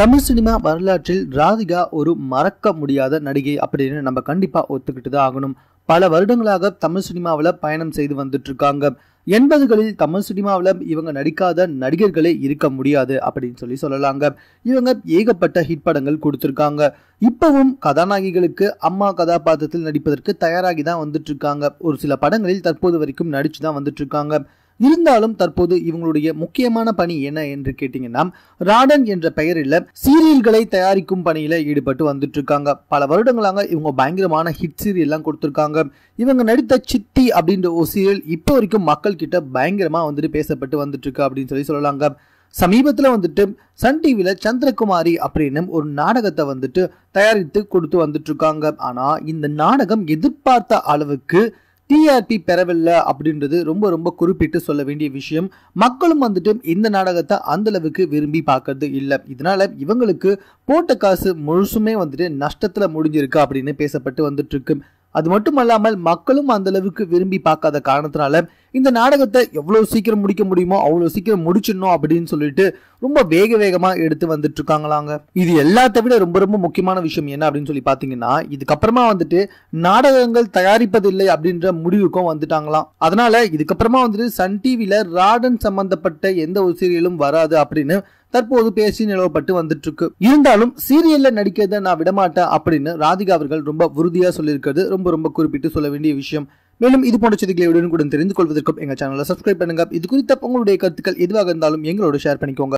Tamil cinema வரலாற்றில் ராதிகா ஒரு மறக்க முடியாத நடிகை அப்படின்னு நம்ம கண்டிப்பா ஒத்துக்கிட்டு தான் ஆகணும். பல வருடங்களாக தமிழ் சினிமாவில் பயணம் செய்து வந்துட்டு இருக்காங்க எண்பதுகளில் தமிழ் சினிமாவில் இவங்க நடிக்காத நடிகர்களே இருக்க முடியாது அப்படின்னு சொல்லி சொல்லலாங்க. இவங்க ஏகப்பட்ட ஹிட் படங்கள் கொடுத்துருக்காங்க. இப்பவும் கதாநாயகிகளுக்கு அம்மா கதாபாத்திரத்தில் நடிப்பதற்கு தயாராகி தான் வந்துட்டு இருக்காங்க ஒரு சில படங்களில் தற்போது வரைக்கும் நடிச்சு தான் வந்துட்டு இருக்காங்க இருந்தாலும் தற்போது இவங்களுடைய முக்கியமான பணி என்ன என்று கேட்டீங்கன்னா ராடன் என்ற பெயரில் சீரியல்களை தயாரிக்கும் பணியில் ஈடுபட்டு வந்துட்டு இருக்காங்க பல வருடங்களாக இவங்க பயங்கரமான ஹிட் சீரியல்லாம் கொடுத்துருக்காங்க. இவங்க நடித்த சித்தி அப்படின்ற ஒரு சீரியல் இப்போ வரைக்கும் மக்கள் கிட்ட பயங்கரமா வந்துட்டு பேசப்பட்டு வந்துட்டு இருக்கு அப்படின்னு சொல்லி சொல்லலாங்க. சமீபத்தில் வந்துட்டு சன் டிவியில் சந்திரகுமாரி அப்படின்னு ஒரு நாடகத்தை வந்துட்டு தயாரித்து கொடுத்து வந்துட்டு இருக்காங்க ஆனால் இந்த நாடகம் எதிர்பார்த்த அளவுக்கு டிஆர்பி பெறவில்லை அப்படின்றது ரொம்ப ரொம்ப குறிப்பிட்டு சொல்ல வேண்டிய விஷயம். மக்களும் வந்துட்டு இந்த நாடகத்தை அந்த அளவுக்கு விரும்பி பார்க்கறது இல்லை. இதனால இவங்களுக்கு போட்ட காசு முழுசுமே வந்துட்டு நஷ்டத்தில் முடிஞ்சிருக்கு அப்படின்னு பேசப்பட்டு வந்துட்டு இருக்கு. அது மட்டும் அல்லாமல் மக்களும் அந்த அளவுக்கு விரும்பி பார்க்காத காரணத்தினால இந்த நாடகத்தை எவ்வளோ சீக்கிரம் முடிக்க முடியுமோ அவ்வளோ சீக்கிரம் முடிச்சிடணும் அப்படின்னு சொல்லிட்டு ரொம்ப வேக வேகமாக எடுத்து வந்துட்டு இருக்காங்களாங்க. இது எல்லாத்தை விட ரொம்ப ரொம்ப முக்கியமான விஷயம் என்ன அப்படின்னு சொல்லி பார்த்தீங்கன்னா இதுக்கப்புறமா வந்துட்டு நாடகங்கள் தயாரிப்பதில்லை அப்படின்ற முடிவுக்கும் வந்துட்டாங்களாம். அதனால இதுக்கப்புறமா வந்துட்டு சன் டிவியில் ராடன் சம்பந்தப்பட்ட எந்த ஒரு சீரியலும் வராது அப்படின்னு தற்போது பேசி நிலவப்பட்டு வந்துட்டு இருக்கு இருந்தாலும் சீரியல்ல நடிக்கிறத நான் விடமாட்டேன் அப்படின்னு ராதிகா அவர்கள் ரொம்ப உறுதியா சொல்லியிருக்கிறது. ரொம்ப ரொம்ப குறிப்பிட்டு சொல்ல வேண்டிய விஷயம். மேலும் இது போன்ற செய்திகளை உடனுக்குடன் தெரிந்து கொள்வதற்கும் எங்க சேனலை சப்ஸ்கிரைப் பண்ணுங்க. இது குறித்த உங்களுடைய கருத்துக்கள் எதுவாக இருந்தாலும் எங்களோட ஷேர் பண்ணிக்கோங்க.